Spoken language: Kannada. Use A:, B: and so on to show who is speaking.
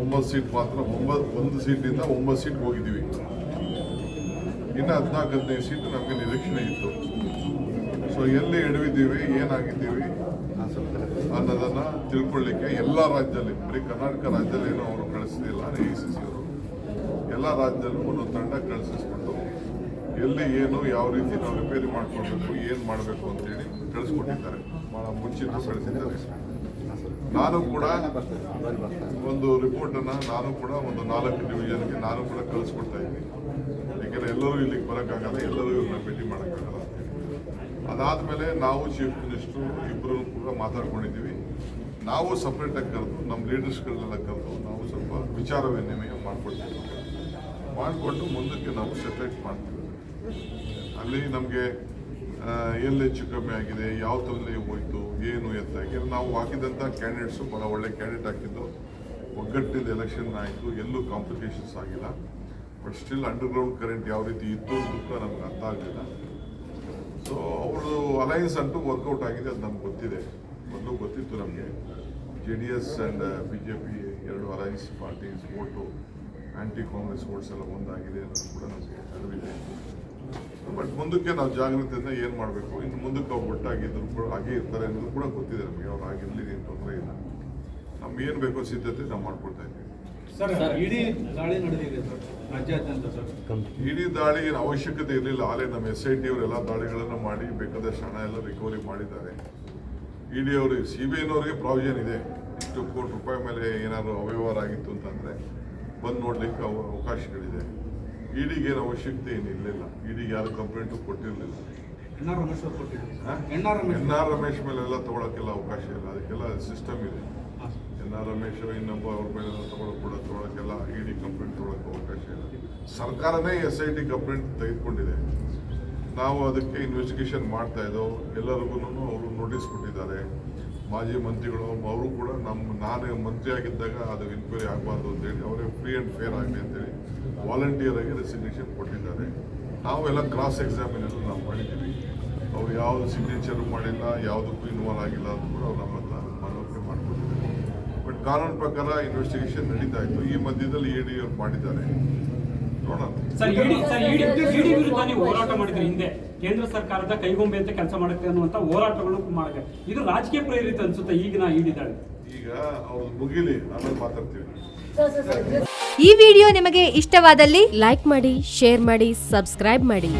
A: ಒಂಬತ್ತು ಸೀಟ್ ಮಾತ್ರ ಒಂಬತ್ತು ಒಂದು ಸೀಟಿಂದ ಒಂಬತ್ತು ಸೀಟ್ ಹೋಗಿದ್ದೀವಿ. ಇನ್ನು ಹದಿನಾಲ್ಕು ಹದಿನೈದು ಸೀಟ್ ನಮಗೆ ನಿರೀಕ್ಷಣೆ ಇತ್ತು. ಸೊ ಎಲ್ಲಿ ಎಡವಿದ್ದೀವಿ, ಏನಾಗಿದ್ದೀವಿ ಅನ್ನೋದನ್ನು ತಿಳ್ಕೊಳ್ಳಿಕ್ಕೆ ಎಲ್ಲ ರಾಜ್ಯದಲ್ಲಿ, ಬರೀ ಕರ್ನಾಟಕ ರಾಜ್ಯದಲ್ಲಿ ಏನೋ ಅವರು ಕಳಿಸ್ತಿಲ್ಲ ಎ ಸಿ ಸಿ ಅವರು. ಎಲ್ಲ ರಾಜ್ಯದಲ್ಲೂ ಒಂದೊಂದು ತಂಡ ಕಳಿಸಿಸ್ಬಿಟ್ಟು ಎಲ್ಲಿ ಏನು, ಯಾವ ರೀತಿ ನಾವು ರಿಪೇರಿ ಮಾಡ್ಕೊಳ್ಬೇಕು, ಏನು ಮಾಡಬೇಕು ಅಂತೇಳಿ ಕಳಿಸ್ಕೊಟ್ಟಿದ್ದಾರೆ. ಭಾಳ ಮುಂಚಿತ ಕಳಿಸಿದ್ದಾರೆ. ನಾನು ಕೂಡ ಒಂದು ರಿಪೋರ್ಟನ್ನು ನಾನು ಕೂಡ ಒಂದು ನಾಲ್ಕು ಡಿವಿಷನ್ಗೆ ನಾನು ಕೂಡ ಕಳಿಸ್ಕೊಡ್ತಾ ಇದ್ದೀನಿ. ಯಾಕೆಂದರೆ ಎಲ್ಲರೂ ಇಲ್ಲಿಗೆ ಬರೋಕ್ಕಾಗಲ್ಲ, ಎಲ್ಲರೂ ಇವ್ರನ್ನ ಭೇಟಿ ಮಾಡೋಕ್ಕಾಗಲ್ಲ ಅದಾದ ಮೇಲೆ ನಾವು ಚೀಫ್ ಮಿನಿಸ್ಟ್ರು ಇಬ್ಬರು ಕೂಡ ಮಾತಾಡ್ಕೊಂಡಿದ್ದೀವಿ. ನಾವು ಸಪ್ರೇಟಾಗಿ ಕರೆದು ನಮ್ಮ ಲೀಡರ್ಸ್ಗಳನ್ನೆಲ್ಲ ಕರೆದು ನಾವು ಸ್ವಲ್ಪ ವಿಚಾರ ವಿನಿಮಯ ಮಾಡ್ಕೊಳ್ತೀವಿ ಮಾಡಿಕೊಂಡು ಮುಂದಕ್ಕೆ ನಾವು ಸೆಪರೇಟ್ ಮಾಡ್ತೀವಿ. ಅಲ್ಲಿ ನಮಗೆ ಎಲ್ಲಿ ಹೆಚ್ಚು ಕಮ್ಮಿ ಆಗಿದೆ, ಯಾವ ಥರದಲ್ಲಿ ಹೋಯ್ತು, ಏನು ಎತ್ತ? ಯಾಕೆಂದ್ರೆ ನಾವು ಹಾಕಿದಂಥ ಕ್ಯಾಂಡಿಡೇಟ್ಸು ಭಾಳ ಒಳ್ಳೆ ಕ್ಯಾಂಡಿಡೇಟ್ ಹಾಕಿದ್ದು, ಒಗ್ಗಟ್ಟಿನ ಎಲೆಕ್ಷನ್ ಆಯಿತು, ಎಲ್ಲೂ ಕಾಂಪ್ಲಿಕೇಶನ್ಸ್ ಆಗಿಲ್ಲ. ಬಟ್ ಸ್ಟಿಲ್ ಅಂಡರ್ಗ್ರೌಂಡ್ ಕರೆಂಟ್ ಯಾವ ರೀತಿ ಇತ್ತು ಅಂತ ನಮ್ಗೆ ಅರ್ಥ ಆಗಲಿಲ್ಲ. ಸೊ ಅವ್ರದ್ದು ಅಲಯನ್ಸ್ ಅಂತೂ ವರ್ಕೌಟ್ ಆಗಿದೆ ಅದು ನಮ್ಗೆ ಗೊತ್ತಿದೆ. ಮೊದಲು ಗೊತ್ತಿತ್ತು ನಮಗೆ. J D S and B J P ಎರಡು alliance parties vote anti Congress votes ಎಲ್ಲ ಒಂದಾಗಿದೆ ಅನ್ನೋದು ಕೂಡ ನಮಗೆ ಅರಿವಿದೆ. ಬಟ್ ಮುಂದಕ್ಕೆ ನಾವು ಜಾಗೃತಿಯಿಂದ ಏನು ಮಾಡಬೇಕು? ಇನ್ನು ಮುಂದಕ್ಕೆ ಅವ್ರು ಒಟ್ಟಾಗಿದ್ದರು ಕೂಡ ಹಾಗೆ ಇರ್ತಾರೆ ಅನ್ನೋದು ಕೂಡ ಗೊತ್ತಿದೆ ನಮಗೆ. ಅವ್ರು ಆಗಿರಲಿ ಏನು ತೊಂದರೆ ಇಲ್ಲ. ನಮ್ಗೆ ಏನು ಬೇಕೋ ಸಿದ್ಧತೆ ನಾವು ಮಾಡ್ಕೊಳ್ತಾ ಇದ್ದೀವಿ.
B: ಸರ್ ಇಡೀ ದಾಳಿ ನಡೆದಿದೆ
A: ಇಡೀ ದಾಳಿ ಏನು ಅವಶ್ಯಕತೆ ಇರಲಿಲ್ಲ. ಆಲೇ ನಮ್ಮ ಎಸ್ ಐ ಟಿ ಅವರೆಲ್ಲ ದಾಳಿಗಳನ್ನು ಮಾಡಿ ಬೇಕಾದಷ್ಟು ಹಣ ಎಲ್ಲ ರಿಕವರಿ ಮಾಡಿದ್ದಾರೆ. ಇಡಿ ಡಿ ಅವರು ಸಿ ಬಿ ಐನವ್ರಿಗೆ ಪ್ರಾವಿಷನ್ ಇದೆ. ಇಷ್ಟು ಕೋಟಿ ರೂಪಾಯಿ ಮೇಲೆ ಏನಾದರೂ ಅವ್ಯವಹಾರ ಆಗಿತ್ತು ಅಂತಂದರೆ ಬಂದು ನೋಡ್ಲಿಕ್ಕೆ ಅವ- ಅವಕಾಶಗಳಿದೆ. ಇಡಿಗೆ ಏನು ಅವಶ್ಯಕತೆ ಏನು ಇರಲಿಲ್ಲ. ಇಡಿಗೆ ಯಾರು complaint ಕೊಟ್ಟಿರಲಿಲ್ಲ.
B: N R Ramesh N R Ramesh
A: ಮೇಲೆಲ್ಲ ತಗೊಳಕ್ಕೆಲ್ಲ ಅವಕಾಶ ಇಲ್ಲ. ಅದಕ್ಕೆಲ್ಲ ಸಿಸ್ಟಮ್ ಇದೆ. ಎನ್ ಆರ್ ರಮೇಶ್ ಇನ್ನೊಬ್ಬ ಅವ್ರ ಮೇಲೆಲ್ಲ ತಗೊಳಕ್ ಕೂಡ ತಗೊಳಕ್ಕೆಲ್ಲ ಇಡಿ ಕಂಪ್ಲೇಂಟ್ ತಗೊಳಕ್ಕೆ ಅವಕಾಶ ಇಲ್ಲ. ಸರ್ಕಾರನೇ ಎಸ್ ಐ ಟಿ ಕಂಪ್ಲೇಂಟ್ ತೆಗೆದುಕೊಂಡಿದೆ. ನಾವು ಅದಕ್ಕೆ ಇನ್ವೆಸ್ಟಿಗೇಷನ್ ಮಾಡ್ತಾ ಇದ್ದೋ ಎಲ್ಲರಿಗೂ ಅವರು ನೋಟಿಸ್ ಕೊಟ್ಟಿದ್ದಾರೆ. ಮಾಜಿ ಮಂತ್ರಿಗಳು, ಅವರು ಕೂಡ ನಮ್ಮ, ನಾನು ಮಂತ್ರಿ ಆಗಿದ್ದಾಗ ಅದು ಎನ್ಕ್ವೈರಿ ಆಗಬಾರ್ದು ಅಂತೇಳಿ ಅವರೇ ಫ್ರೀ ಆ್ಯಂಡ್ ಫೇರ್ ಆಗಲಿ ಅಂತೇಳಿ ವಾಲಂಟಿಯರ್ ಆಗಿ ರೆಸಿಗ್ನೇಷನ್ ಕೊಟ್ಟಿದ್ದಾರೆ. ನಾವೆಲ್ಲ ಕ್ರಾಸ್ ಎಕ್ಸಾಮಿನೇಷನ್ ನಾವು ಮಾಡಿದ್ದೀವಿ. ಅವ್ರು ಯಾವುದು ಸಿಗ್ನೇಚರ್ ಮಾಡಿಲ್ಲ, ಯಾವುದಕ್ಕೂ ಇನ್ವಾಲ್ವ್ ಆಗಿಲ್ಲ ಅಂತ ಕೂಡ ಅವ್ರು ನಮ್ಮ ಮನವರಿಕೆ ಮಾಡಿಕೊಟ್ಟಿದ್ದಾರೆ ಬಟ್ ಕಾನೂನು ಪ್ರಕಾರ ಇನ್ವೆಸ್ಟಿಗೇಷನ್ ನಡೀತಾ ಇತ್ತು. ಈ ಮಧ್ಯದಲ್ಲಿ ಇ ಡಿ ಅವ್ರು ಮಾಡಿದ್ದಾರೆ.
C: ಸರ್ ಇಡಿ ಸರ್ ಇಡಿ ಇಡಿ ವಿರುದ್ಧ ನೀವು ಹೋರಾಟ ಮಾಡಿದ್ರಿ ಹಿಂದೆ. ಕೇಂದ್ರ ಸರ್ಕಾರದ ಕೈಗೊಂಬೆ ಅಂತ ಕೆಲಸ ಮಾಡುತ್ತೆ ಅನ್ನುವಂತ ಹೋರಾಟಗಳು ಮಾಡಿದೆ. ಇದು ರಾಜಕೀಯ ಪ್ರೇರಿತ ಅನ್ಸುತ್ತೆ ಇಡಿ ದಾಳಿ.
A: ಈಗ ಅವ್ರು ಮುಗಿಲಿ ಆಮೇಲೆ ಮಾತಾಡ್ತೀವಿ?
D: ಈ ವಿಡಿಯೋ ನಿಮಗೆ ಇಷ್ಟವಾದಲ್ಲಿ ಲೈಕ್ ಮಾಡಿ ಶೇರ್ ಮಾಡಿ ಸಬ್ಸ್ಕ್ರೈಬ್ ಮಾಡಿ.